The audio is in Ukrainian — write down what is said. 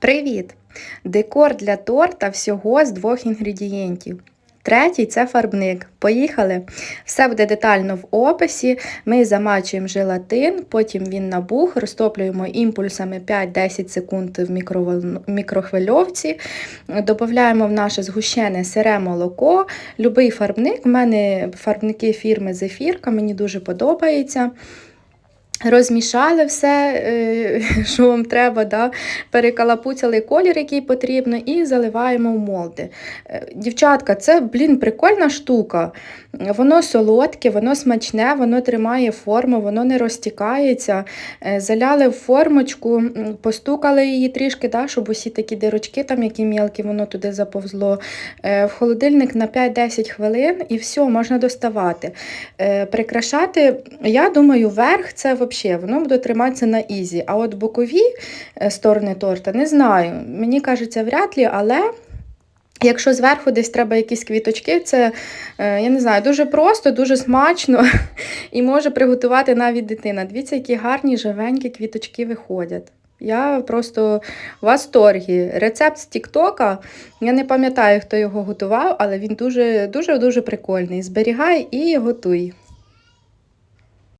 Привіт! Декор для торта всього з двох інгредієнтів. Третій це фарбник. Поїхали. Все буде детально в описі. Ми замачуємо желатин, потім він набух, розтоплюємо імпульсами 5-10 секунд в мікрохвильовці. Додаємо в наше згущене сире молоко. Любий фарбник. У мене фарбники фірми Зефірка, мені дуже подобається. Розмішали все, е, що вам треба, да? перекалапуцяли колір, який потрібно, і заливаємо в молди. Е, Дівчатка, це, блін, прикольна штука. Воно солодке, воно смачне, воно тримає форму, воно не розтікається. Е, Заляли в формочку, постукали її трішки, да, щоб усі такі дирочки, там, які мілкі, воно туди заповзло. Е, В холодильник на 5-10 хвилин і все, можна доставати. Е, Прикрашати, я думаю, верх це взагалі, воно буде триматися на ізі. А от бокові сторони торта не знаю. Мені кажеться, вряд ли, але. Якщо зверху десь треба якісь квіточки, це е, я не знаю, дуже просто, дуже смачно і може приготувати навіть дитина. Дивіться, які гарні живенькі квіточки виходять. Я просто в восторгі. Рецепт з Тіктока. Я не пам'ятаю, хто його готував, але він дуже дуже дуже прикольний. Зберігай і готуй.